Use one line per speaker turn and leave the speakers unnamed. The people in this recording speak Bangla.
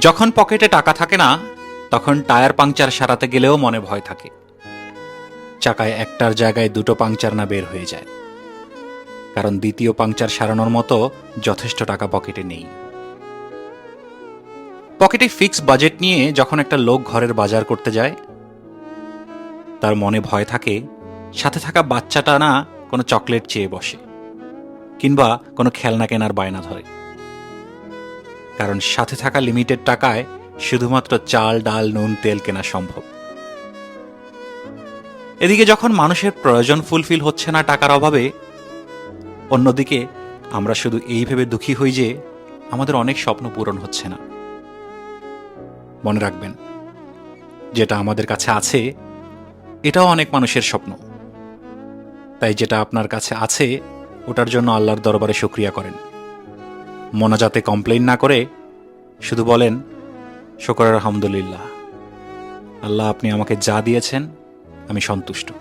যখন পকেটে টাকা থাকে না, তখন টায়ার পাংচার সারাতে গেলেও মনে ভয় থাকে। চাকায় একটার জায়গায় দুটো পাংচার না বের হয়ে যায়। কারণ দ্বিতীয় পাংচার সারানোর মতো যথেষ্ট টাকা পকেটে নেই। পকেটে ফিক্স বাজেট নিয়ে যখন একটা লোক ঘরের বাজার করতে যায়, তার মনে ভয় থাকে, সাথে থাকা বাচ্চাটা না কোনো চকলেট চেয়ে বসে, কিংবা কোনো খেলনা কেনার বায়না ধরে। কারণ সাথে থাকা লিমিটেড টাকায় শুধুমাত্র চাল, ডাল, নুন, তেল কেনা সম্ভব। এদিকে যখন মানুষের প্রয়োজন ফুলফিল হচ্ছে না টাকার অভাবে, অন্যদিকে আমরা শুধু এই ভেবে দুঃখী হই যে আমাদের অনেক স্বপ্ন পূরণ হচ্ছে না। মনে রাখবেন, যেটা আমাদের কাছে আছে, এটাও অনেক মানুষের স্বপ্ন। তাই যেটা আপনার কাছে আছে, ওটার জন্য আল্লাহর দরবারে শুক্রিয়া করেন। মোনাজাতে কমপ্লেন না করে, শুধু বলেন, শকর আলহামদুলিল্লাহ। আল্লাহ আপনি আমাকে যা দিয়েছেন, আমি সন্তুষ্ট।